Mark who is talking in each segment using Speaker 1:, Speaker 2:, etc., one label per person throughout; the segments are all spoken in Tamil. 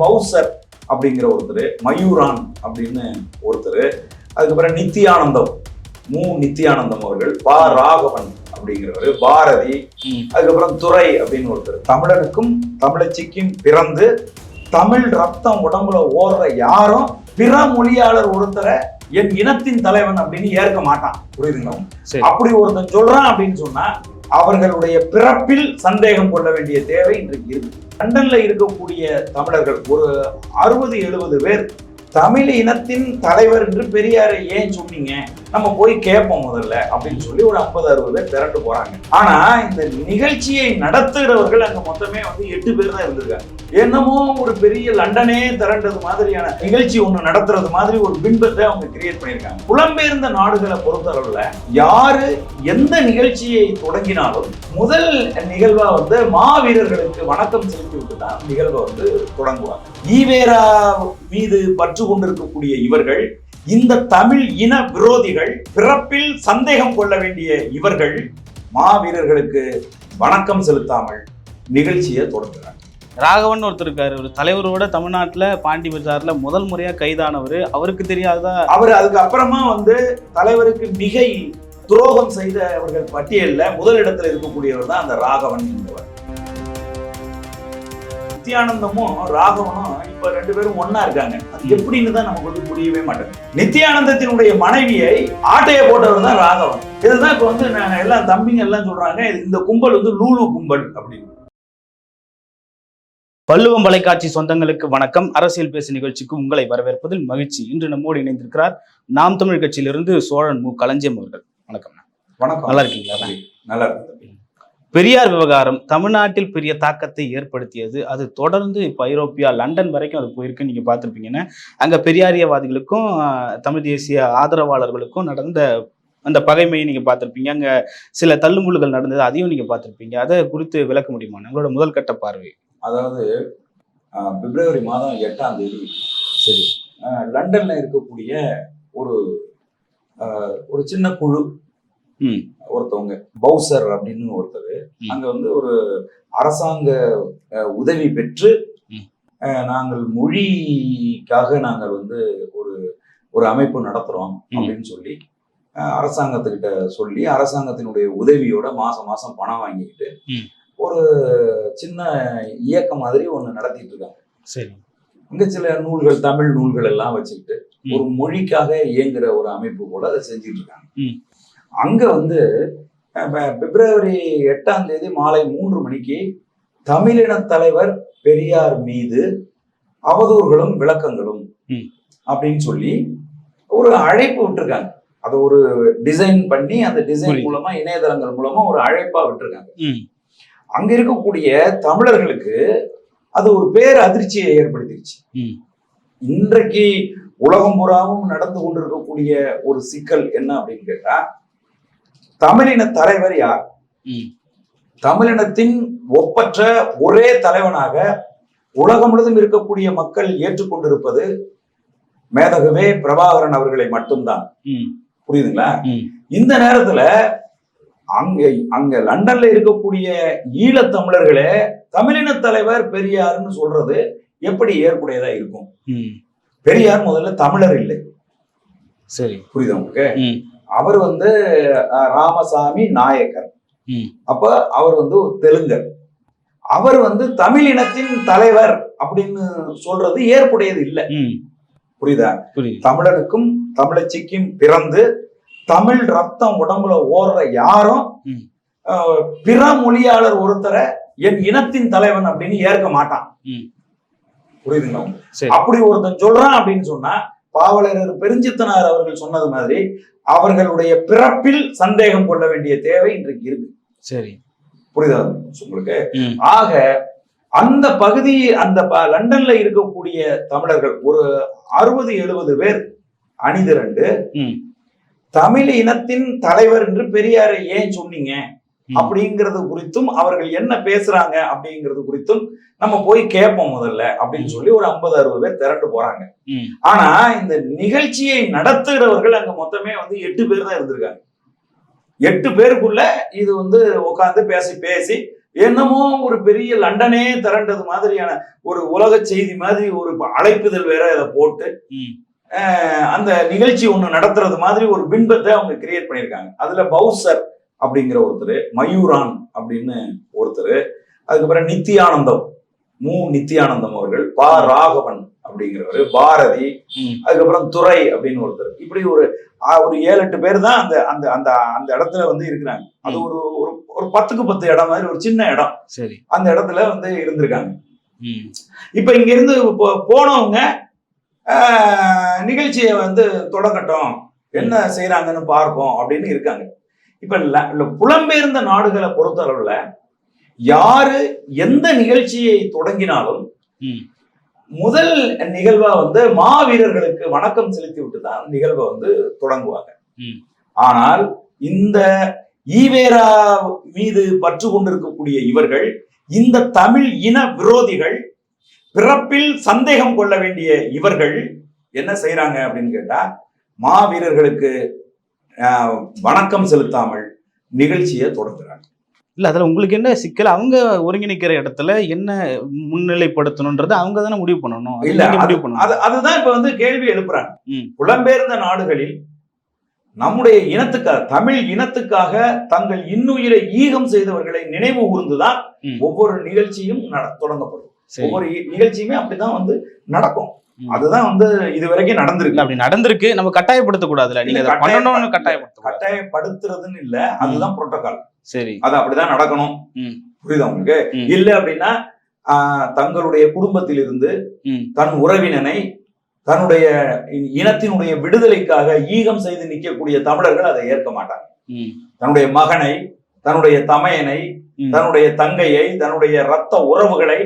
Speaker 1: பௌசர் அப்படிங்கிற ஒருத்தர் மயூரான் அப்படின்னு ஒருத்தர். அதுக்கப்புறம் நித்யானந்தம் மு. நித்யானந்தம் அவர்கள் பா. ராகவன் அப்படிங்கிறவர் பாரதி. அதுக்கப்புறம் துரை அப்படின்னு ஒருத்தர். தமிழனுக்கும் தமிழச்சிக்கும் பிறந்து தமிழ் ரத்தம் உடம்புல ஓடுற யாரும் பிற மொழியாளர் ஒருத்தரை என் இனத்தின் தலைவன் அப்படின்னு ஏற்க மாட்டான். புரியுதுங்களா? அப்படி ஒருத்தன் சொல்றான் அப்படின்னு சொன்னா அவர்களுடைய பிறப்பில் சந்தேகம் கொள்ள வேண்டிய தேவை இன்றைக்கு இருக்கு. லண்டன்ல இருக்கக்கூடிய தமிழர்கள் ஒரு அறுபது எழுபது பேர் தமிழ் இனத்தின் தலைவர் என்று பெரியாரை ஏன் சொன்னீங்க? நம்ம போய் கேட்போம் முதல்ல அப்படின்னு சொல்லி ஒரு ஐம்பது அறுபது பேர் திரண்டு போறாங்க. ஆனா இந்த நிகழ்ச்சியை நடத்துகிறவர்கள் அங்க மொத்தமே வந்து எட்டு பேர் தான் இருந்திருக்காங்க. என்னமோ ஒரு பெரிய லண்டனே திரண்டது மாதிரியான நிகழ்ச்சி ஒண்ணு நடத்துறது மாதிரி ஒரு பின்பத்தை அவங்க கிரியேட் பண்ணியிருக்காங்க. புலம்பெயர்ந்த நாடுகளை பொறுத்தளவுல யாரு எந்த நிகழ்ச்சியை தொடங்கினாலும் முதல் நிகழ்வா வந்து மாவீரர்களுக்கு வணக்கம் செலுத்தி விட்டு தான் நிகழ்வை வந்து தொடங்குவாங்க. ஈவேரா மீது பற்று கொண்டிருக்கக்கூடிய இவர்கள் இந்த தமிழ் இன விரோதிகள் பிறப்பில் சந்தேகம் கொள்ள வேண்டிய இவர்கள் மாவீரர்களுக்கு வணக்கம் செலுத்தாமல் நிகழ்ச்சியை தொடங்குறாங்க
Speaker 2: ராகவன் ஒருத்தர் இருக்காரு. ஒரு தலைவரோட தமிழ்நாட்டுல பாண்டி பஜார்ல முதல் முறையா கைதானவர். அவருக்கு தெரியாதா?
Speaker 1: அவர் அதுக்கு அப்புறமா வந்து தலைவருக்கு மிகை துரோகம் செய்தவர்கள் பட்டியல்ல முதலிடத்துல இருக்கக்கூடியவர் தான் அந்த ராகவன் என்பவர். நித்யானந்தமும் ராகவனும் இப்ப ரெண்டு பேரும் ஒண்ணா இருக்காங்க. அது எப்படின்னு தான் நமக்கு வந்து புரியவே மாட்டேங்குது. நித்யானந்தத்தினுடைய மனைவியை ஆட்டைய போட்டவர் தான் ராகவன். இதுதான் இப்ப வந்து நான் எல்லாம் தம்பிங்க எல்லாம் சொல்றாங்க இந்த கும்பல் வந்து லூலு கும்பல் அப்படின்னு.
Speaker 2: பல்லுவம் தொலைக்காட்சி சொந்தங்களுக்கு வணக்கம். அரசியல் பேசு நிகழ்ச்சிக்கு உங்களை வரவேற்பதில் மகிழ்ச்சி. இன்று நம்மோடு இணைந்திருக்கிறார் நாம் தமிழ் கட்சியிலிருந்து சோழன் மு. களஞ்சியம் அவர்கள். வணக்கம்.
Speaker 1: வணக்கம்.
Speaker 2: நல்லா இருக்கீங்களா?
Speaker 1: நல்லா இருக்கு.
Speaker 2: பெரியார் விவகாரம் தமிழ்நாட்டில் பெரிய தாக்கத்தை ஏற்படுத்தியது. அது தொடர்ந்து இப்போ ஐரோப்பியா லண்டன் வரைக்கும் அது போயிருக்கு. நீங்க பார்த்துருப்பீங்கன்னா. அங்க பெரியாரியவாதிகளுக்கும் தமிழ் தேசிய ஆதரவாளர்களுக்கும் நடந்த அந்த பகைமையை நீங்க பார்த்திருப்பீங்க. அங்க சில தள்ளுமுள்ளுகள் நடந்தது அதையும் நீங்க பார்த்திருப்பீங்க. அதை குறித்து விளக்க முடியுமா? உங்களோட முதல் கட்ட பார்வை.
Speaker 1: அதாவது பிப்ரவரி மாதம் எட்டாம் தேதி.
Speaker 2: சரி.
Speaker 1: லண்டன்ல இருக்கக்கூடிய ஒரு ஒரு சின்ன குழு ஒருத்தவங்க பவுசர் அப்படின்னு ஒருத்தர். அங்க வந்து ஒரு அரசாங்க உதவி பெற்று நாங்கள் மொழிக்காக நாங்கள் வந்து ஒரு ஒரு அமைப்பு நடத்துறோம். அப்படின்னு சொல்லி அரசாங்கத்துக்கிட்ட சொல்லி அரசாங்கத்தினுடைய உதவியோட மாசம் மாசம் பணம் வாங்கிக்கிட்டு. ஒரு சின்ன இயக்கம் மாதிரி ஒன்று நடத்திட்டு இருக்காங்க
Speaker 2: சரி
Speaker 1: இங்க சில நூல்கள் தமிழ் நூல்கள் எல்லாம் வச்சுக்கிட்டு. ஒரு மொழிக்காக இயங்குற ஒரு அமைப்பு போல அதை செஞ்சுட்டு இருக்காங்க. அங்க வந்து பிப்ரவரி எட்டாம் தேதி மாலை மூன்று மணிக்கு தமிழின தலைவர் பெரியார் மீது அவதூறுகளும் விளக்கங்களும்
Speaker 2: ம்.
Speaker 1: அப்படின்னு சொல்லி ஒரு அழைப்பு விட்டுருக்காங்க. அதை ஒரு டிசைன் பண்ணி அந்த டிசைன். மூலமா இணையதளங்கள் மூலமா ஒரு அழைப்பா விட்டுருக்காங்க.
Speaker 2: ம்.
Speaker 1: அங்க இருக்கக்கூடிய தமிழர்களுக்கு அது ஒரு பேர் அதிர்ச்சியை ஏற்படுத்திடுச்சு
Speaker 2: ம்.
Speaker 1: இன்றைக்கு உலகம் புறாவும் நடந்து கொண்டிருக்கக்கூடிய ஒரு சிக்கல் என்ன அப்படின்னு கேட்டா தமிழின தலைவர் யார்? தமிழினத்தின் ஒப்பற்ற ஒரே தலைவனாக உலகம் முழுதும் இருக்கக்கூடிய மக்கள் ஏற்றுக்கொண்டிருப்பது மேதகவே பிரபாகரன் அவர்களை மட்டும்தான். புரியுதுங்களா? இந்த நேரத்துல அங்க அங்க லண்டன்ல இருக்கக்கூடிய ஈழத்தமிழர்களே தமிழின தலைவர் பெரியார்னு சொல்றது எப்படி ஏற்புடையதா இருக்கும்? பெரியார் முதல்ல தமிழர் இல்லை.
Speaker 2: சரி.
Speaker 1: புரியுதா உங்களுக்கு? அவர் வந்து ராமசாமி நாயக்கர். அப்ப அவர் வந்து ஒரு தெலுங்கர். அவர் வந்து தமிழ் இனத்தின் தலைவர் அப்படின்னு சொல்றது ஏற்புடையது இல்லை. புரியுதா? தமிழனுக்கும் தமிழச்சிக்கும் பிறந்து தமிழ் ரத்தம் உடம்புல ஓடுற யாரும் பிற மொழியாளர் ஒருத்தரை என் இனத்தின் தலைவன் அப்படின்னு ஏற்க மாட்டான். புரியுதுங்களா? அப்படி ஒருத்தன் சொல்றான் அப்படின்னு சொன்னா பாவலரர் பெருஞ்சித்தனார் அவர்கள் சொன்னது மாதிரி அவர்களுடைய பிறப்பில் சந்தேகம் கொள்ள வேண்டிய தேவை இன்றைக்கு இருக்கு.
Speaker 2: சரி.
Speaker 1: புரியுதா உங்களுக்கு? ஆக அந்த பகுதி அந்த லண்டன்ல இருக்கக்கூடிய தமிழர்கள் ஒரு அறுபது எழுபது பேர் அணிதிரண்டு தமிழ் இனத்தின் தலைவர் என்று பெரியாரை ஏன் சொன்னீங்க. அப்படிங்கிறது குறித்தும் அவர்கள் என்ன பேசுறாங்க அப்படிங்கிறது குறித்தும் நம்ம போய் கேட்போம் முதல்ல அப்படின்னு சொல்லி ஒரு ஐம்பது அறுபது பேர் திரண்டு போறாங்க. ஆனா இந்த நிகழ்ச்சியை நடத்துகிறவர்கள் அங்க மொத்தமே வந்து எட்டு பேர் தான் இருந்திருக்காங்க. எட்டு பேருக்குள்ள இது வந்து உட்காந்து பேசி பேசி என்னமோ ஒரு பெரிய லண்டனே திரண்டது மாதிரியான ஒரு உலக செய்தி மாதிரி ஒரு அழைப்புதல் வேற அதை போட்டு அந்த நிகழ்ச்சி ஒண்ணு நடத்துறது மாதிரி ஒரு பின்பத்தை அவங்க கிரியேட் பண்ணியிருக்காங்க. அதுல பவுசர் அப்படிங்கிற ஒருத்தர் மயூரான் அப்படின்னு ஒருத்தர் அதுக்கப்புறம் நித்யானந்தம் மு. நித்யானந்தம் அவர்கள் பா. ராகவன் அப்படிங்கிறவர் பாரதி. அதுக்கப்புறம் துரை அப்படின்னு ஒருத்தர். இப்படி ஒரு ஒரு ஏழு எட்டு பேர் தான் அந்த அந்த அந்த அந்த இடத்துல வந்து இருக்கிறாங்க. அது ஒரு ஒரு ஒரு பத்துக்கு பத்து இடம் மாதிரி ஒரு சின்ன இடம்.
Speaker 2: சரி.
Speaker 1: அந்த இடத்துல வந்து இருந்திருக்காங்க. இப்ப இங்க இருந்து போனவங்க நிகழ்ச்சியை வந்து தொடங்கட்டும். என்ன செய்யறாங்கன்னு பார்ப்போம் அப்படின்னு இருக்காங்க. இப்ப புலம்பெயர்ந்த நாடுகளை பொறுத்தளவுல யாரு எந்த நிகழ்ச்சியை தொடங்கினாலும். முதல் நிகழ்வா வந்து மாவீரர்களுக்கு வணக்கம் செலுத்தி விட்டு தான் நிகழ்வை வந்து தொடங்குவாங்க. ஆனால் இந்த ஈவேரா மீது பற்று கொண்டிருக்கக்கூடிய இவர்கள் இந்த தமிழ் இன விரோதிகள் பிறப்பில் சந்தேகம் கொள்ள வேண்டிய இவர்கள் என்ன செய்றாங்க அப்படின்னு கேட்டா மாவீரர்களுக்கு வணக்கம் செலுத்தாமல் நிகழ்ச்சியை தொடங்குறாங்க.
Speaker 2: இல்ல அதுல உங்களுக்கு என்ன சிக்கல்? அவங்க ஒருங்கிணைக்கிற இடத்துல என்ன முன்னிலைப்படுத்தணும்ன்றது அவங்க தானே முடிவு பண்ணணும்.
Speaker 1: இல்ல,
Speaker 2: முடிவு பண்ணணும்.
Speaker 1: அது அதுதான் இப்ப வந்து கேள்வி எழுப்புறாங்க. புலம்பெயர்ந்த நாடுகளில் நம்முடைய இனத்துக்காக தமிழ் இனத்துக்காக தங்கள் இன்னுயிரை ஈகம் செய்தவர்களை நினைவு கூர்ந்துதான். ஒவ்வொரு நிகழ்ச்சியும் நட- தொடங்கப்படும். ஒவ்வொரு நிகழ்ச்சியுமே அப்படிதான் வந்து நடக்கும். அதுதான் வந்து இது வரைக்கும் நடந்திருக்கு.
Speaker 2: அப்படி நடந்திருக்கு. நம்ம கட்டாயப்படுத்த கூடாதுல்ல நீங்க பண்ணணும்னு கட்டாயப்படுத்த
Speaker 1: கட்டாயப்படுத்துறதுன்னு இல்ல. அதுதான் புரோட்டோகால்
Speaker 2: சரி.
Speaker 1: அது அப்படிதான் நடக்கணும். புரியுதா உங்களுக்கு. இல்ல அப்படின்னா தங்களுடைய குடும்பத்திலிருந்து. தன் உறவினனை தன்னுடைய இனத்தினுடைய விடுதலைக்காக ஈகம் செய்து நிற்கக்கூடிய தமிழர்கள் அதை ஏற்க மாட்டாங்க. தன்னுடைய மகனை தன்னுடைய தமையனை. தன்னுடைய தங்கையை தன்னுடைய ரத்த உறவுகளை.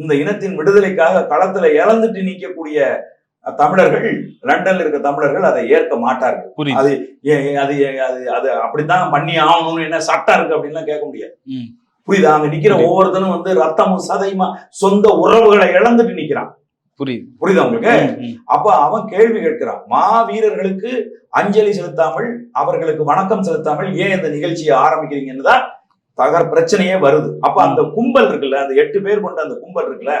Speaker 1: இந்த இனத்தின் விடுதலைக்காக களத்துல இழந்துட்டு நிற்கக்கூடிய தமிழர்கள் லண்டன்ல இருக்க தமிழர்கள் அதை ஏற்க மாட்டார்கள். அது அது அது அது அப்படித்தான் பண்ணி ஆகணும்னு என்ன சட்டம் இருக்கு அப்படின்லாம் கேட்க முடியாது. புரியுதா? அங்க நிக்கிற. ஒவ்வொருத்தனும் வந்து ரத்தமும் சதையுமா சொந்த உறவுகளை இழந்துட்டு நிக்கிறான்.
Speaker 2: புரியுது.
Speaker 1: புரியுதா உங்களுக்கு. அப்ப அவன் கேள்வி கேட்கிறான் மாவீரர்களுக்கு அஞ்சலி செலுத்தாமல் அவர்களுக்கு வணக்கம் செலுத்தாமல் ஏன் இந்த நிகழ்ச்சியை ஆரம்பிக்கிறீங்கன்னு தான் தகர் பிரச்சனையே வருது அப்ப அந்த கும்பல் இருக்குல்ல அந்த எட்டு பேர் கொண்ட அந்த கும்பல் இருக்குல்ல.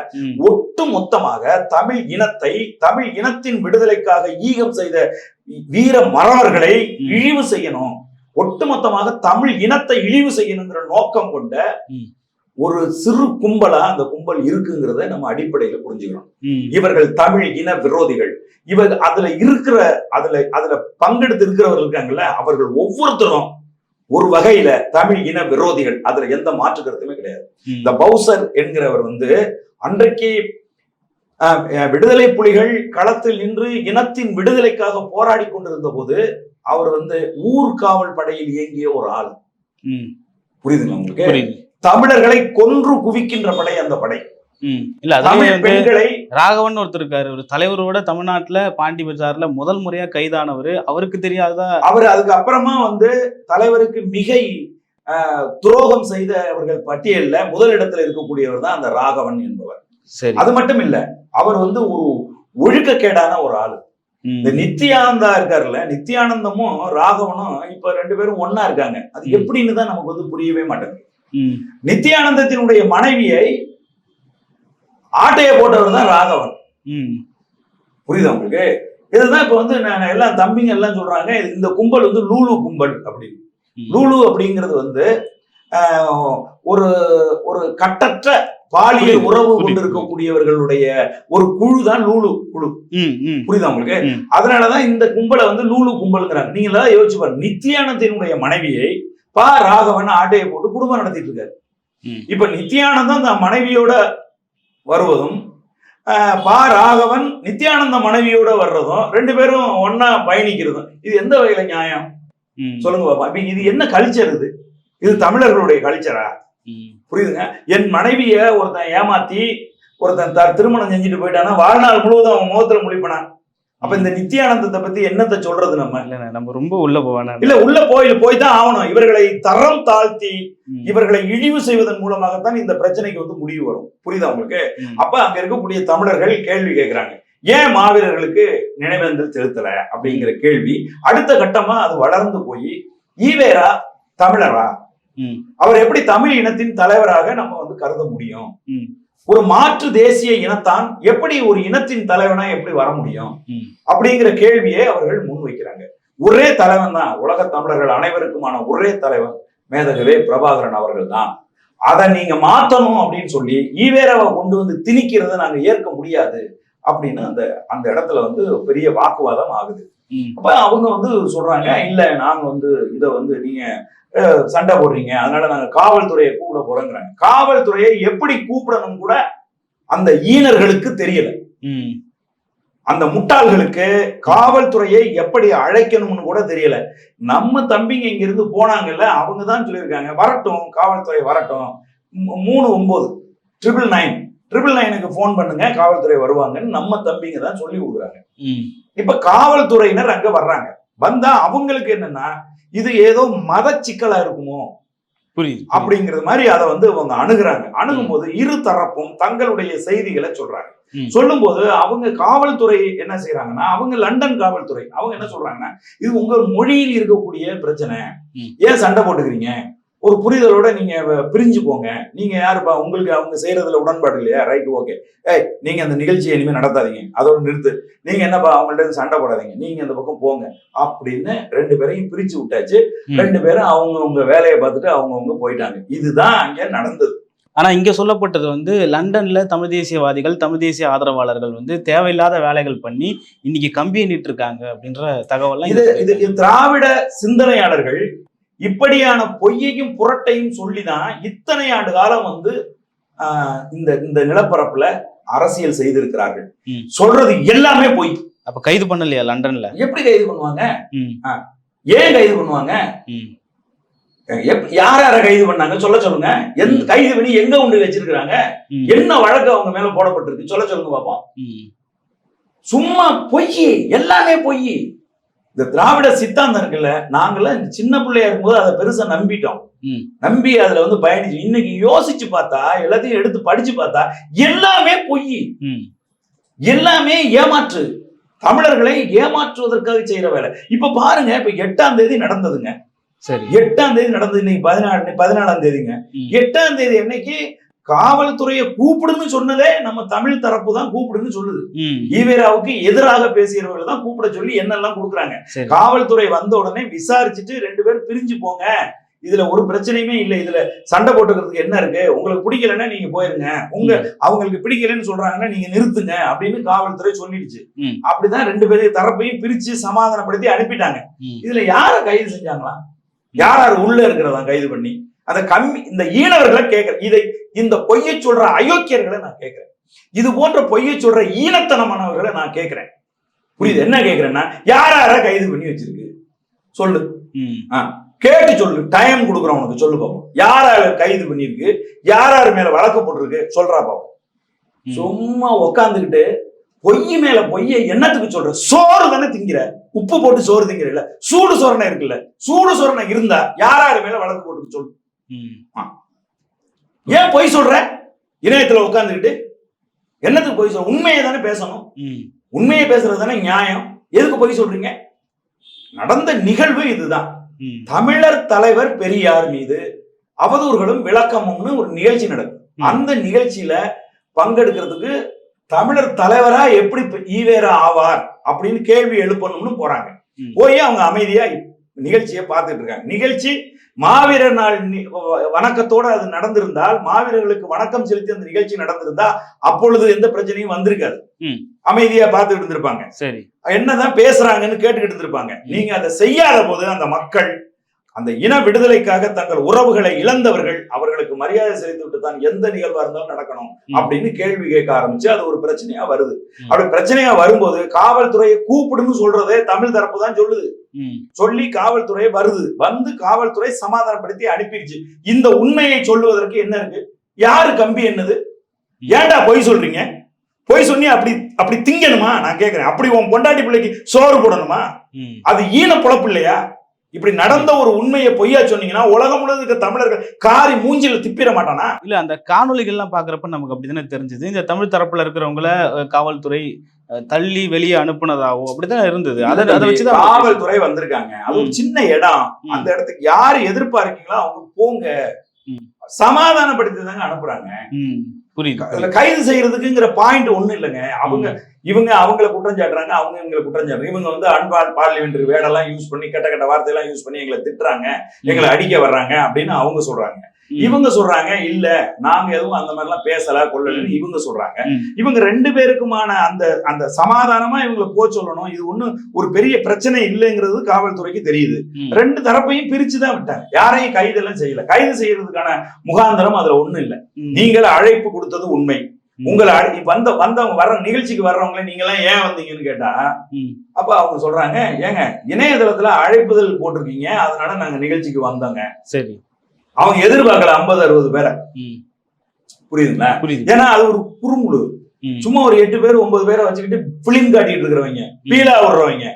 Speaker 1: ஒட்டு மொத்தமாக தமிழ் இனத்தை தமிழ் இனத்தின் விடுதலைக்காக ஈகம் செய்த வீர மறவர்களை
Speaker 2: ம்.
Speaker 1: இழிவு செய்யணும் ஒட்டுமொத்தமாக தமிழ் இனத்தை இழிவு செய்யணுங்கிற நோக்கம் கொண்ட. ஒரு சிறு கும்பலா அந்த கும்பல் இருக்குங்கிறத நம்ம அடிப்படையில புரிஞ்சுக்கிறோம். இவர்கள் தமிழ் இன விரோதிகள் இவர் அதுல இருக்கிற அதுல அதுல பங்கெடுத்து இருக்கிறவர்கள் இருக்காங்கல்ல அவர்கள் ஒவ்வொருத்தரும் ஒரு வகையில தமிழ் இன விரோதிகள் அதுல எந்த மாற்று கருத்துமே கிடையாது. இந்த பவுசர் என்கிறவர் வந்து அன்றைக்கு விடுதலை புலிகள் களத்தில் நின்று இனத்தின் விடுதலைக்காக போராடி கொண்டிருந்த போது அவர் வந்து ஊர்காவல் படையில் இயங்கிய ஒரு ஆள். புரியுதுங்களா உங்களுக்கு தமிழர்களை கொன்று குவிக்கின்ற படை அந்த படை.
Speaker 2: இல்ல
Speaker 1: பெண்களை
Speaker 2: ராகவன் ஒருத்தர் இருக்காரு. ஒரு தலைவரோட தமிழ்நாட்டுல பாண்டி பஜார்ல முதல் முறையா கைதானவர். அவருக்கு தெரியாதா
Speaker 1: அவர் அதுக்கு அப்புறமா வந்து தலைவருக்கு மிகை துரோகம் செய்தவர்கள் பட்டியல்ல முதலிடத்துல இருக்கக்கூடியவர் தான் அந்த ராகவன் என்பவர்.
Speaker 2: சரி.
Speaker 1: அது மட்டும் இல்ல அவர் வந்து ஒரு ஒழுக்கக்கேடான ஒரு ஆளு. இந்த நித்யானந்தா இருக்காருல்ல நித்யானந்தமும் ராகவனும் இப்ப ரெண்டு பேரும் ஒண்ணா இருக்காங்க. அது. எப்படின்னு தான் நமக்கு வந்து புரியவே மாட்டேங்குது.
Speaker 2: ம்.
Speaker 1: நித்யானந்தத்தினுடைய மனைவியை ஆட்டைய போட்டவர் தான் ராகவன். புரியுதா உங்களுக்கு இதுதான் இப்ப வந்து நான் எல்லாம் தம்பிங்க எல்லாம் சொல்றாங்க இந்த கும்பல் வந்து லூலு கும்பல் அப்படின்னு. லூலு அப்படிங்கிறது வந்து ஒரு ஒரு கட்டற்ற பாலியல் உறவு. கொண்டிருக்கக்கூடியவர்களுடைய ஒரு குழு தான் லூலு குழு. புரியுதா உங்களுக்கு. அதனாலதான் இந்த கும்பலை வந்து லூலு கும்பல்ங்கிறாங்க நீங்க எல்லாம் யோசிச்சு பாருங்க நித்யானந்தினுடைய மனைவியை பா ராகவன் ஆட்டையை போட்டு குடும்பம் நடத்திட்டு இருக்காரு. இப்ப நித்யானந்தம் தன் மனைவியோட வருவதும் பா ராகவன் நித்யானந்த மனைவியோட வர்றதும் ரெண்டு பேரும் ஒன்னா பயணிக்கிறதும். இது எந்த வகையில நியாயம். சொல்லுங்க பாப்பா. இது என்ன கல்ச்சர் இது? இது தமிழர்களுடைய கல்ச்சரா. புரியுதுங்க? என் மனைவிய ஒருத்தன் ஏமாத்தி ஒருத்தன் திருமணம் செஞ்சுட்டு போயிட்டானா வாழ்நாள் முழுவதும் அவன் முகத்துல முழிப்பனா? அப்ப இந்த நித்யானந்தத்தை பத்தி என்னத்தை சொல்றது நம்ம?
Speaker 2: இல்ல நம்ம ரொம்ப உள்ள போவானா?
Speaker 1: இல்ல உள்ள போய் போய் தான் ஆகணும். இவர்களை தரம் தாழ்த்தி. இவர்களை இழிவு செய்வதன் மூலமாகத்தான் இந்த பிரச்சனைக்கு வந்து முடிவு வரும். புரியுதா உங்களுக்கு. அப்ப அங்க இருக்கக்கூடிய தமிழர்கள் கேள்வி கேட்கிறாங்க ஏன் மாவீரர்களுக்கு நினைவேந்தல் செலுத்தல அப்படிங்கிற கேள்வி. அடுத்த கட்டமா அது வளர்ந்து போய் ஈவேரா தமிழரா? அவர் எப்படி தமிழ் இனத்தின் தலைவராக நம்ம வந்து கருத முடியும்? ஒரு மாற்று தேசிய இனத்தான் எப்படி ஒரு இனத்தின் தலைவனா எப்படி வர முடியும். அப்படிங்கிற கேள்வியை அவர்கள் முன்வைக்கிறாங்க. ஒரே தலைவன் தான். உலக தமிழர்கள் அனைவருக்குமான ஒரே தலைவன் மேதகவே பிரபாகரன் அவர்கள் தான். அதை நீங்க மாத்தணும் அப்படின்னு சொல்லி ஈவேராவை கொண்டு வந்து திணிக்கிறத நாங்க ஏற்க முடியாது அப்படின்னு அந்த அந்த இடத்துல வந்து பெரிய வாக்குவாதம் ஆகுது. அப்ப அவங்க வந்து சொல்றாங்க இல்ல நாங்க வந்து இத வந்து நீங்க சண்டை போடுறீங்க. அதனால நாங்க காவல்துறையை கூப்பிட போறோங்கிறாங்க. காவல்துறையை எப்படி கூப்பிடணும் கூட அந்த ஈனர்களுக்கு தெரியல. அந்த முட்டாள்களுக்கு காவல்துறையை எப்படி அழைக்கணும்னு கூட தெரியல. நம்ம தம்பிங்க இங்க இருந்து போனாங்கல்ல அவங்க தான் சொல்லியிருக்காங்க வரட்டும் காவல்துறை வரட்டும். மூணு ஒன்பது ட்ரிபிள் நைன். ட்ரிபிள் நைனுக்கு ஃபோன் பண்ணுங்க காவல்துறை வருவாங்கன்னு நம்ம தம்பிங்க தான் சொல்லி கொடுக்குறாங்க. இப்ப காவல்துறையினர் அங்க வர்றாங்க. வந்தா அவங்களுக்கு என்னன்னா இது ஏதோ மத சிக்கலா இருக்குமோ?
Speaker 2: புரியுது
Speaker 1: அப்படிங்கிறது மாதிரி அதை வந்து அவங்க அணுகுறாங்க. அணுகும்போது இரு தரப்பும் தங்களுடைய செய்திகளை சொல்றாங்க.
Speaker 2: ம்.
Speaker 1: சொல்லும்போது அவங்க காவல்துறை என்ன செய்யறாங்கன்னா அவங்க லண்டன் காவல்துறை அவங்க என்ன சொல்றாங்கன்னா இது உங்க மொழியில் இருக்கக்கூடிய பிரச்சனை. ஏன் சண்டை போட்டுக்கிறீங்க? ஒரு புரிதலோட நீங்க பிரிஞ்சு போங்க. நீங்க யாருப்பா? உங்களுக்கு அவங்க செய்யறதுல உடன்பாடு இல்லையா? ரைட் ஓகே ஏய் நீங்க அந்த நிகழ்ச்சியை இனிமே நடத்தாதீங்க. அதோட நிறுத்து. நீங்க என்னப்பா? அவங்கள்ட்ட சண்டை போடாதீங்க. நீங்க அந்த பக்கம் போங்க. அப்படின்னு ரெண்டு பேரையும் பிரிச்சு விட்டாச்சு. ரெண்டு பேரும் அவங்க உங்க வேலையை பார்த்துட்டு அவங்கவங்க போயிட்டாங்க. இதுதான் அங்க நடந்தது.
Speaker 2: ஆனா இங்க சொல்லப்பட்டது வந்து லண்டன்ல தமிழ் தேசியவாதிகள் தமிழ் தேசிய ஆதரவாளர்கள் வந்து தேவையில்லாத வேலைகள் பண்ணி இன்னைக்கு கம்பி எண்ணிட்டு இருக்காங்க அப்படின்ற இங்க
Speaker 1: இது இது திராவிட சிந்தனையாளர்கள் இப்படியான பொய்யையும் புரட்டையும் சொல்லிதான் இத்தனை ஆண்டு காலம் வந்து இந்த இந்த நிலப்பரப்புல அரசியல் செய்திருக்கிறார்கள். சொல்றது எல்லாமே பொய்.
Speaker 2: அப்ப கைது பண்ணலையா லண்டன்ல?
Speaker 1: எப்படி கைது பண்ணுவாங்க? ஏன் கைது பண்ணுவாங்க? யார் யார கைது பண்ணாங்க? சொல்ல சொல்லுங்க. எந்த கைது பண்ணி எங்க கொண்டு வச்சிருக்கிறாங்க? என்ன வழக்கு அவங்க மேல போடப்பட்டிருக்கு? சொல்ல சொல்லுங்க பாப்போம். சும்மா பொய் எல்லாமே பொய். இந்த திராவிட சித்தாந்தம் இருக்குல்ல நாங்கெல்லாம் இந்த சின்ன பிள்ளையா இருக்கும்போது அதை பெருசா நம்பிட்டோம். நம்பி அதுல வந்து பயணிச்சு இன்னைக்கு யோசிச்சு பார்த்தா எல்லாத்தையும் எடுத்து படிச்சு பார்த்தா எல்லாமே பொய். எல்லாமே ஏமாற்று. தமிழர்களை ஏமாற்றுவதற்காக செய்யற வேலை. இப்ப பாருங்க இப்ப எட்டாம் தேதி நடந்ததுங்க.
Speaker 2: சரி.
Speaker 1: எட்டாம் தேதி நடந்தது இன்னைக்கு பதினாலு பதினாலாம் தேதிங்க. எட்டாம் தேதி என்னைக்கு காவல்துறையை கூப்பிடுன்னு சொன்னதே நம்ம தமிழ் தரப்பு தான் கூப்பிடுன்னு சொல்லுது. ஈவேராவுக்கு எதிராக பேசியவர்கள் தான் கூப்பிட சொல்லி என்னெல்லாம் கொடுக்குறாங்க. காவல்துறை வந்த உடனே விசாரிச்சுட்டு ரெண்டு பேரும் பிரிஞ்சு போங்க. இதுல ஒரு பிரச்சனையுமே இல்லை. இதுல சண்டை போட்டுக்கிறதுக்கு என்ன இருக்கு? உங்களுக்கு பிடிக்கலன்னா நீங்க போயிருங்க. உங்க அவங்களுக்கு பிடிக்கலன்னு சொல்றாங்கன்னா நீங்க நிறுத்துங்க அப்படின்னு காவல்துறை சொல்லிடுச்சு. அப்படிதான் ரெண்டு பேரையும் தரப்பையும் பிரிச்சு சமாதானப்படுத்தி அனுப்பிட்டாங்க. இதுல யார கைது செஞ்சாங்களா யார் உள்ள இருக்கிறதா கைது பண்ணி? அந்த கம்மி இந்த ஈனவர்களை கேட்கிறேன் இதை இந்த பொய்யை சொல்ற அயோக்கியர்களை நான் கேட்கிறேன். இது போன்ற பொய்யை சொல்ற ஈனத்தனமானவர்களை நான் கேட்கிறேன். புரியுது? என்ன கேட்கிறேன்னா யார் யார கைது பண்ணி வச்சிருக்கு? சொல்லு. கேட்டு சொல்லு. டைம் கொடுக்குறோம் உனக்கு சொல்லு பாப்போம். யார் யார் கைது பண்ணிருக்கு யார் யார் மேல வழக்கு போட்டிருக்கு? சொல்றா பாப்போம். சும்மா உக்காந்துக்கிட்டு பொய் மேல பொய்ய என்னத்துக்கு சொல்ற? சோறு தானே திங்கிற உப்பு போட்டு சோறு திங்கிறீல்ல சூடு சோரணை இருக்குல்ல. சூடு சோரணை இருந்தா யார் யார் மேல வழக்கு போட்டு சொல்லு. ஏன் பொய் சொல்ற? இணையத்துல உட்காந்துக்கிட்டு என்னத்துக்கு பொய் சொல்ற உண்மையை தானே பேசணும். உண்மையை பேசுறது தானே நியாயம். எதுக்கு பொய் சொல்றீங்க? நடந்த நிகழ்வு இதுதான். தமிழர் தலைவர் பெரியார் மீது அவதூறுகளும் விளக்கமும்னு ஒரு நிகழ்ச்சி நடக்கும். அந்த நிகழ்ச்சியில பங்கெடுக்கிறதுக்கு தமிழர் தலைவரா எப்படி ஈவேரா ஆவார் அப்படின்னு கேள்வி எழுப்பணும்னு போறாங்க. போய் அவங்க அமைதியா நிகழ்ச்சியை பார்த்துட்டு இருக்காங்க. நிகழ்ச்சி மாவீரர் நாள் வணக்கத்தோட அது நடந்திருந்தால் மாவீரர்களுக்கு வணக்கம் செலுத்தி அந்த நிகழ்ச்சி நடந்திருந்தா அப்பொழுது எந்த பிரச்சனையும் வந்திருக்காது. அமைதியா பார்த்துட்டு இருந்திருப்பாங்க.
Speaker 2: சரி.
Speaker 1: என்னதான் பேசுறாங்கன்னு கேட்டுக்கிட்டு இருந்திருப்பாங்க. நீங்க அதை செய்யாத போது அந்த மக்கள் அந்த இன விடுதலைக்காக தங்கள் உறவுகளை இழந்தவர்கள் அவர்களுக்கு மரியாதை செலுத்திவிட்டு தான் எந்த நிகழ்வா இருந்தாலும் நடக்கணும். அப்படின்னு கேள்வி கேட்க ஆரம்பிச்சு அது ஒரு பிரச்சனையா வருது. அப்படி பிரச்சனையா வரும்போது காவல்துறையை கூப்பிடுன்னு சொல்றதே தமிழ் தரப்பு தான் சொல்லுது. சொல்லி காவல்துறை வருது. வந்து காவல்துறை சமாதானப்படுத்தி அனுப்பிடுச்சு இந்த உண்மையை சொல்லுவதற்கு என்ன இருக்கு? யாரு கம்பி என்னது? ஏன்டா பொய் சொல்றீங்க? பொய் சொன்னி அப்படி அப்படி திங்கணுமா? நான் கேக்குறேன். அப்படி உன் பொண்டாட்டி பிள்ளைக்கு சோறு போடணுமா? அது ஈன பொழப்பு இல்லையா? இப்படி நடந்த ஒரு உண்மையை பொய்யா சொன்னீங்கன்னா உலகம் முழுவதும் இருக்க தமிழர்கள் காரி மூஞ்சில திப்பிட மாட்டானா
Speaker 2: இல்ல அந்த காணொளிகள்லாம் பாக்குறப்ப நமக்கு அப்படிதானே தெரிஞ்சது இந்த தமிழ் தரப்புல இருக்கிறவங்கள காவல்துறை தள்ளி வெளியே அனுப்புனதாவோ அப்படிதான் இருந்தது அதை அதை வச்சுதான்
Speaker 1: காவல்துறை வந்திருக்காங்க அது ஒரு. சின்ன இடம். அந்த இடத்துக்கு யாரு எதிர்பார்க்கீங்களோ அவங்க போங்க. சமாதானப்படுத்தி தாங்க அனுப்புறாங்க
Speaker 2: புரியுது
Speaker 1: கைது செய்யறதுக்குங்கிற பாயிண்ட் ஒண்ணு இல்லைங்க. அவங்க இவங்க அவங்கள குற்றம் சாட்டுறாங்க அவங்க இவங்களை குற்றம் சாட்டுறாங்க. இவங்க வந்து அன்பால் பார்லிமெண்ட் வேடெல்லாம் யூஸ் பண்ணி கெட்ட கெட்ட வார்த்தையெல்லாம் யூஸ் பண்ணி எங்களை திட்டுறாங்க எங்களை அடிக்க வர்றாங்க அப்படின்னு அவங்க சொல்றாங்க. இவங்க சொல்றாங்க இல்ல நாங்க எதுவும் அந்த மாதிரிலாம் பேசல கொள்ளலன்னு இவங்க சொல்றாங்க. இவங்க ரெண்டு பேருக்குமான அந்த அந்த சமாதானமா இவங்களை போக சொல்லணும். இது ஒண்ணு ஒரு பெரிய பிரச்சனை இல்லைங்கிறது காவல்துறைக்கு தெரியுது. ரெண்டு தரப்பையும் பிரிச்சு தான் விட்டாங்க. யாரையும் கைது எல்லாம் செய்யல. கைது செய்யறதுக்கான முகாந்திரம் அதுல ஒண்ணு இல்ல. நீங்கள் அழைப்பு கொடுத்தது உண்மை. உங்களை வந்த வந்தவங்க வர்ற நிகழ்ச்சிக்கு வர்றவங்கள நீங்க எல்லாம் ஏன் வந்தீங்கன்னு கேட்டா. அப்ப அவங்க சொல்றாங்க ஏங்க இணையதளத்துல அழைப்புதல் போட்டிருக்கீங்க. அதனால நாங்க நிகழ்ச்சிக்கு வந்தோங்க.
Speaker 2: சரி.
Speaker 1: அவங்க எதிர்பார்க்கல ஐம்பது அறுபது பேரை. புரியுதுங்களா?
Speaker 2: புரியுது.
Speaker 1: ஏன்னா அது ஒரு
Speaker 2: ம்,
Speaker 1: சும்மா ஒரு எட்டு பேர் ஒன்பது பேரை வச்சுக்கிட்டு பிலிம் காட்டிட்டு இருக்கிறவங்க பீலா விடுறவங்க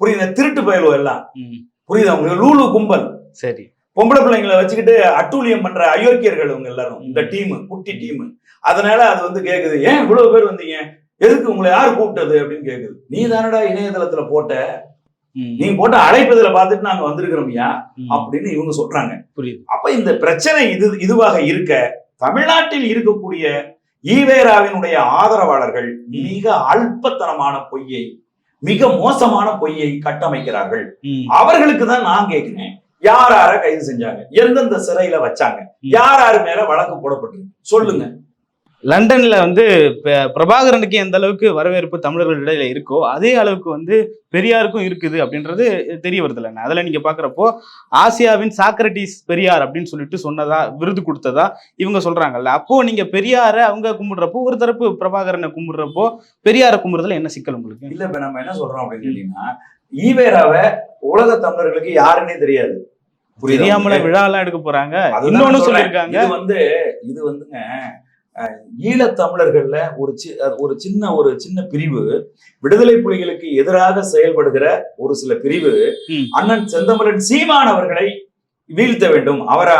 Speaker 1: புரியுது? திருட்டு பயலுவ எல்லாம். புரியுது? அவங்க லூலு கும்பல்.
Speaker 2: சரி.
Speaker 1: பொம்பளை பிள்ளைங்களை வச்சுக்கிட்டு அட்டூழியம் பண்ற அயோக்கியர்கள் இவங்க எல்லாரும். இந்த டீம் குட்டி டீம். அதனால அது வந்து கேக்குது. ஏன் இவ்வளவு பேர் வந்தீங்க? எதுக்கு உங்களை யார் கூப்பிட்டது? அப்படின்னு கேக்குது. நீ தானடா இணையதளத்துல போட்ட
Speaker 2: ம்,
Speaker 1: நீ போட்ட அழைப்பதில பார்த்துட்டு நாங்க வந்திருக்கிறோம்யா
Speaker 2: ம்.
Speaker 1: அப்படின்னு இவங்க சொல்றாங்க.
Speaker 2: புரியுது.
Speaker 1: அப்ப இந்த பிரச்சனை இது இதுவாக இருக்க தமிழ்நாட்டில் இருக்கக்கூடிய ஈவேராவினுடைய ஆதரவாளர்கள் மிக அல்பத்தனமான பொய்யை மிக மோசமான பொய்யை கட்டமைக்கிறார்கள். அவர்களுக்கு தான் நான் கேட்கிறேன். யார் யார கைது செஞ்சாங்க? எந்தெந்த சிறையில வச்சாங்க? யார் யாரு மேல வழக்கு போடப்பட்டிருக்கு? சொல்லுங்க.
Speaker 2: லண்டன்ல வந்து பிரபாகரனுக்கு எந்த அளவுக்கு வரவேற்பு தமிழர்கள் இடையில இருக்கோ அதே அளவுக்கு வந்து பெரியாருக்கும் இருக்குது அப்படின்றது தெரிய வருது இல்லைண்ணா. அதுல நீங்க பாக்குறப்போ ஆசியாவின் சாக்ரட்டிஸ் பெரியார் அப்படின்னு சொல்லிட்டு சொன்னதா விருது கொடுத்ததா இவங்க சொல்றாங்கல்ல. அப்போ நீங்க பெரியார அவங்க கும்பிடுறப்போ ஒரு தரப்பு பிரபாகரனை கும்பிடுறப்போ பெரியாரை கும்பிடுறதுல என்ன சிக்கல் உங்களுக்கு?
Speaker 1: இல்ல இப்ப நம்ம என்ன சொல்றோம் அப்படின்னு கேட்டீங்கன்னா ஈவேராவை உலக தமிழர்களுக்கு யாருன்னே தெரியாது.
Speaker 2: தெரியாமல
Speaker 1: உங்களுக்கு?
Speaker 2: விழா எல்லாம் எடுக்க போறாங்க. இன்னொன்னு. சொல்லியிருக்காங்க.
Speaker 1: இது வந்து இது வந்துங்க ஈழத்தமிழர்கள்ல ஒரு சி ஒரு சின்ன ஒரு சின்ன பிரிவு விடுதலை புலிகளுக்கு எதிராக செயல்படுகிற ஒரு சில பிரிவு. அண்ணன் செந்தமிழன் சீமான் அவர்களை வீழ்த்த வேண்டும் அவரை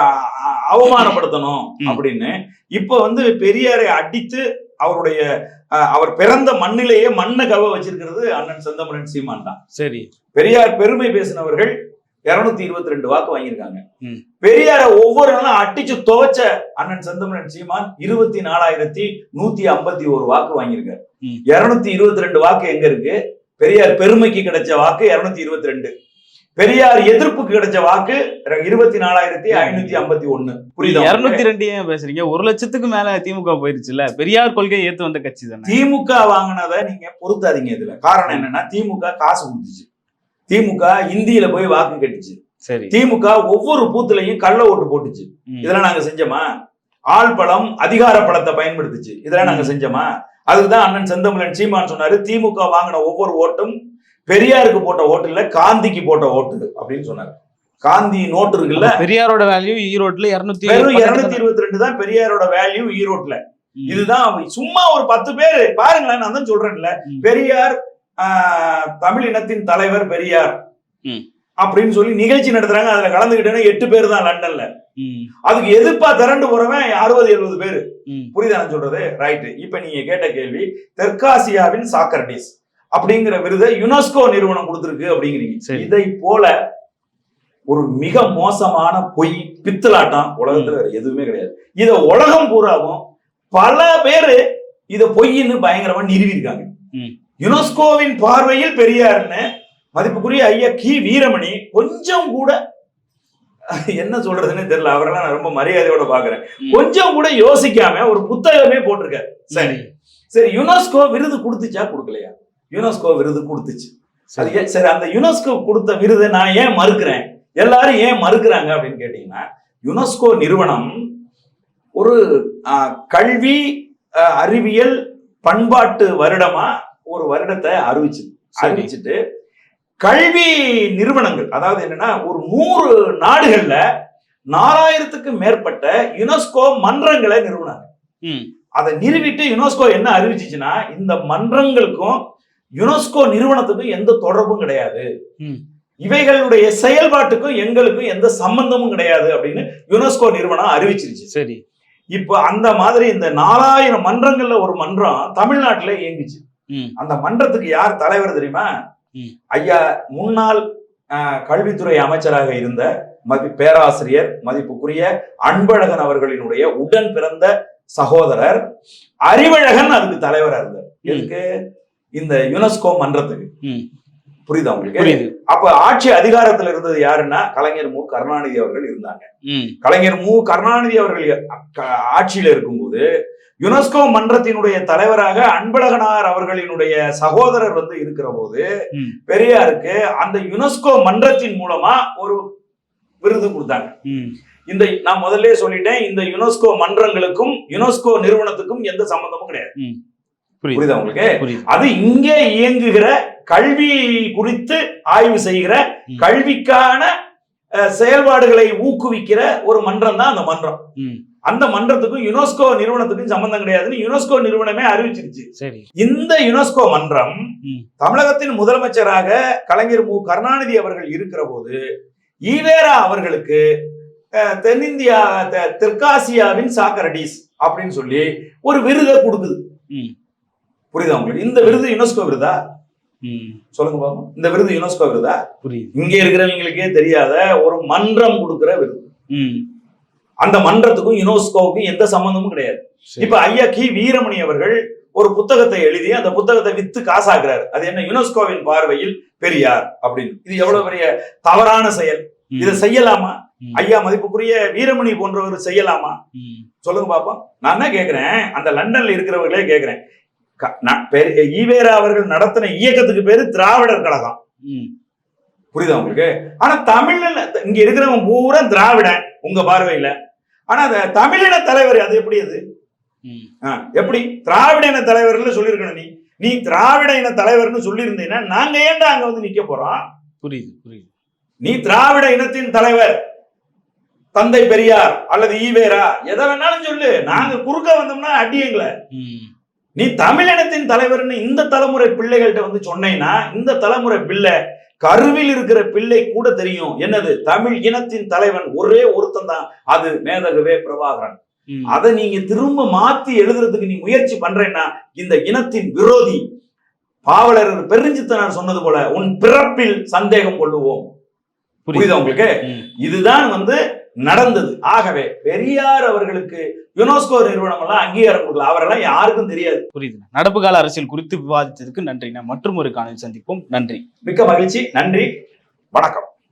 Speaker 1: அவமானப்படுத்தணும். அப்படின்னு இப்ப வந்து பெரியாரை அடித்து அவருடைய அவர் பிறந்த மண்ணிலேயே மண்ணை கவ வச்சிருக்கிறது அண்ணன் செந்தமிழன் சீமான் தான்
Speaker 2: சரி
Speaker 1: பெரியார் பெருமை பேசினவர்கள் இருநூத்தி இருபத்தி ரெண்டு வாக்கு வாங்கியிருக்காங்க. பெரியார ஒவ்வொரு நாளும் அடிச்சு துவைச்ச அண்ணன் செந்தமிழன் சீமான் இருபத்தி நாலாயிரத்தி நூத்தி ஐம்பத்தி ஒரு வாக்கு வாங்கியிருக்காரு. இருநூத்தி இருபத்தி ரெண்டு வாக்கு எங்க இருக்கு? பெரியார் பெருமைக்கு கிடைச்ச வாக்கு இருநூத்தி இருபத்தி ரெண்டு. பெரியார் எதிர்ப்புக்கு கிடைச்ச வாக்கு இருபத்தி நாலாயிரத்தி ஐநூத்தி ஐம்பத்தி ஒண்ணு புரியுதா?
Speaker 2: இருநூத்தி ரெண்டு ஏன் பேசுறீங்க? ஒரு லட்சத்துக்கு மேல திமுக போயிருச்சுல பெரியார் கொள்கையை ஏத்து வந்த கட்சி தானே.
Speaker 1: திமுக வாங்கினதை நீங்க பொருத்தாதீங்க இதுல. காரணம் என்னன்னா திமுக காசு கொடுத்துச்சு. திமுக இந்தியில போய் வாக்கு கட்டுச்சு.
Speaker 2: சரி.
Speaker 1: திமுக ஒவ்வொரு பூத்துலயும் கள்ள ஓட்டு போட்டுச்சு. இதெல்லாம் நாங்க செஞ்சோமா? ஆள் பலம் அதிகார பலத்தை பயன்படுத்துச்சு. இதெல்லாம் நாங்க செஞ்சோமா? அதுக்குதான் அண்ணன் செந்தமிழன் சீமான் சொன்னாரு திமுக வாங்கின ஒவ்வொரு ஓட்டும் பெரியாருக்கு போட்ட ஓட்டு இல்ல காந்திக்கு போட்ட ஓட்டு அப்படின்னு சொன்னாரு. காந்தி நோட்டு இருக்குல்ல?
Speaker 2: பெரியாரோட வேல்யூ ஈரோட்ல இருநூத்தி
Speaker 1: இருநூத்தி இருபத்தி ரெண்டு தான் பெரியாரோட வேல்யூ ஈரோட்ல. இதுதான் சும்மா ஒரு பத்து பேர் பாருங்களேன் நான் தான் சொல்றேன்ல. பெரியார் தமிழ் இனத்தின் தலைவர் பெரியார். அப்படின்னு சொல்லி நிகழ்ச்சி நடத்துறாங்க. அதுல கலந்துகிட்டேன்னா எட்டு பேர் தான் லண்டன்ல. அதுக்கு எதிர்ப்பா திரண்டு போறவன் அறுபது எழுபது பேர்.
Speaker 2: ம்,
Speaker 1: புரியுதா நான் சொல்றது? ரைட் இப்ப நீங்க கேட்ட கேள்வி தெற்காசியாவின் சாக்ரட்டிஸ் அப்படிங்கிற விருதை யுனெஸ்கோ நிறுவனம் கொடுத்திருக்கு அப்படிங்கிறீங்க. இதை போல ஒரு மிக மோசமான பொய் பித்தலாட்டம் உலகத்துல வேற எதுவுமே கிடையாது. இத உலகம் பூராவும் பல பேரு இத பொய்ன்னு பயங்கரமா நிறுவிருக்காங்க
Speaker 2: ம்.
Speaker 1: யுனெஸ்கோவின் பார்வையில் பெரியார்னு மதிப்புக்குரிய ஐயா கி. வீரமணி கொஞ்சம் கூட என்ன சொல்றதுன்னு தெரியல அவரெல்லாம் நான் ரொம்ப மரியாதையோட பாக்குறேன். கொஞ்சம் கூட யோசிக்காம ஒரு புத்தகமே போட்டிருக்காரு. சரி. சரி யுனெஸ்கோ விருது கொடுத்துச்சா? கொடுக்கலையா? யுனெஸ்கோ விருது கொடுத்துச்சு. அது
Speaker 2: சரி.
Speaker 1: அந்த யுனெஸ்கோ கொடுத்த விருதை நான் ஏன் மறுக்கிறேன்? எல்லாரும் ஏன் மறுக்கிறாங்க அப்படின்னு கேட்டீங்கன்னா யுனெஸ்கோ நிறுவனம் ஒரு கல்வி அறிவியல் பண்பாட்டு வருடமா ஒரு வருடத்தை அறிவிச்சு. அறிவிச்சுட்டு கல்வி நிறுவனங்கள் அதாவது என்னன்னா ஒரு நூறு நாடுகள்ல நாலாயிரத்துக்கு மேற்பட்ட யுனெஸ்கோ மன்றங்களை நிறுவனாங்க அதை நிறுவிட்டு யுனெஸ்கோ என்ன அறிவிச்சுச்சுன்னா இந்த மன்றங்களுக்கும் யுனெஸ்கோ நிறுவனத்துக்கும் எந்த தொடர்பும் கிடையாது. இவைகளுடைய செயல்பாட்டுக்கும் எங்களுக்கும் எந்த சம்பந்தமும் கிடையாது அப்படின்னு யுனெஸ்கோ நிறுவனம் அறிவிச்சிருச்சு
Speaker 2: சரி
Speaker 1: இப்போ அந்த மாதிரி இந்த நாலாயிரம் மன்றங்கள்ல ஒரு மன்றம் தமிழ்நாட்டுல இயங்குச்சு. அந்த மன்றத்துக்கு யார் தலைவர் தெரியுமா. ஐயா முன்னாள் கல்வித்துறை அமைச்சராக இருந்த மதி பேராசிரியர் மதிப்புக்குரிய அன்பழகன் அவர்களினுடைய உடன் பிறந்த சகோதரர் அறிவழகன் அதுக்கு தலைவரா இருந்தார். எதுக்கு? இந்த யுனெஸ்கோ மன்றத்துக்கு. புரியுதா உங்களுக்கு? அப்ப ஆட்சி அதிகாரத்துல இருந்தது யாருன்னா கலைஞர் மு. கருணாநிதி அவர்கள் இருந்தாங்க. கலைஞர் மு. கருணாநிதி அவர்கள் ஆட்சியில இருக்கும்போது யுனெஸ்கோ மன்றத்தினுடைய தலைவராக அன்பழகனார் அவர்களினுடைய சகோதரர் வந்து இருக்கிற போது. பெரியாருக்கு அந்த யுனெஸ்கோ மன்றத்தின் மூலமா ஒரு விருது கொடுத்தாங்க. இந்த நான் முதல்ல சொல்லிட்டேன் இந்த யுனெஸ்கோ மன்றங்களுக்கும் யுனெஸ்கோ நிறுவனத்துக்கும் எந்த சம்பந்தமும் கிடையாது.
Speaker 2: புரியுது.
Speaker 1: உங்களுக்கு? அது இங்கே இயங்குகிற கல்வி குறித்து ஆய்வு செய்கிற. கல்விக்கான செயல்பாடுகளை ஊக்குவிக்கிற ஒரு மன்றம் தான் அந்த மன்றம். அந்த மன்றத்துக்கும் யுனெஸ்கோ நிறுவனத்துக்கும் சம்பந்தம் கிடையாதுன்னு யுனெஸ்கோ நிறுவனமே அறிவிச்சிருச்சு.
Speaker 2: சரி.
Speaker 1: இந்த யுனெஸ்கோ மன்றம். தமிழகத்தின் முதலமைச்சராக கலைஞர் மு. கருணாநிதி அவர்கள் இருக்கிற போது ஈவேரா அவர்களுக்கு தென்னிந்தியா தெற்காசியாவின் சாக்ரடீஸ் அப்படின்னு சொல்லி ஒரு விருதை கொடுக்குது. புரியுதா உங்களுக்கு? இந்த விருது யுனெஸ்கோ விருதா? சொல்லுங்க பாப்போம் இந்த விருது யுனெஸ்கோ விருதா?
Speaker 2: புரியுது.
Speaker 1: இங்க இருக்கிறவங்களுக்கே தெரியாத ஒரு மன்றம் கொடுக்கிற விருது. அந்த மன்றத்துக்கும் யுனெஸ்கோவுக்கும் எந்த சம்பந்தமும் கிடையாது. இப்ப ஐயா கி வீரமணி அவர்கள் ஒரு புத்தகத்தை எழுதி அந்த புத்தகத்தை வித்து காசாக்குறாரு. அது என்ன யுனெஸ்கோவின் பார்வையில் பெரியார் அப்படின்னு. இது எவ்வளவு பெரிய தவறான செயல். இதை செய்யலாமா. ஐயா மதிப்புக்குரிய வீரமணி போன்றவர் செய்யலாமா? சொல்லுங்க பாப்போம். நான் என்ன கேக்குறேன் அந்த லண்டன்ல இருக்கிறவர்களே கேக்குறேன். க- நான் பெரிய- ஈவேரா அவர்கள் நடத்தின இயக்கத்துக்கு பேரு திராவிடர் கழகம். புரியுதா உங்களுக்கு? ஆனா தமிழ்ல இங்க இருக்கிறவங்க பூரா திராவிடன் உங்க பார்வையில. ஆனா அந்த தமிழின தலைவர் அது எப்படி அது? எப்படி? திராவிட இன தலைவர்னு சொல்லியிருக்கணும் நீ. நீ திராவிட இன தலைவர்னு சொல்லியிருந்தீங்கன்னா நாங்க ஏன்டா அங்க வந்து நிக்க போறோம்?
Speaker 2: புரியுது புரியுது.
Speaker 1: நீ திராவிட இனத்தின் தலைவர் தந்தை பெரியார் அல்லது ஈவேரா எதை வேணாலும் சொல்லு. நாங்க குறுக்க வந்தோம்னா அடியுங்களே நீ தமிழினத்தின் தலைவர்னு இந்த தலைமுறை பிள்ளைகள்கிட்ட வந்து சொன்னேன்னா இந்த தலைமுறை பிள்ளை கருவில் இருக்கிற பிள்ளை கூட தெரியும். என்னது? தமிழ் இனத்தின் தலைவன் ஒரே ஒருத்தன் தான். அது மேதகவே பிரபாகரன். அதை நீங்க திரும்ப மாத்தி எழுதுறதுக்கு நீ முயற்சி பண்றேன்னா இந்த இனத்தின் விரோதி பாவலர் பெருஞ்சித்தனார் சொன்னது போல உன் பிறப்பில் சந்தேகம் கொள்ளுவோம். புரியுதா. உங்களுக்கு? இதுதான் வந்து நடந்தது. ஆகவே பெரியார் அவர்களுக்கு யுனெஸ்கோ நிறுவனம் எல்லாம் அங்கீகாரம் கொடுக்கல. அவரெல்லாம் யாருக்கும் தெரியாது.
Speaker 2: புரியுது நடப்பு கால அரசியல் குறித்து விவாதித்ததுக்கு நன்றி நான் மற்றும் ஒரு காணொலி சந்திப்போம். நன்றி.
Speaker 1: மிக்க மகிழ்ச்சி. நன்றி. வணக்கம்.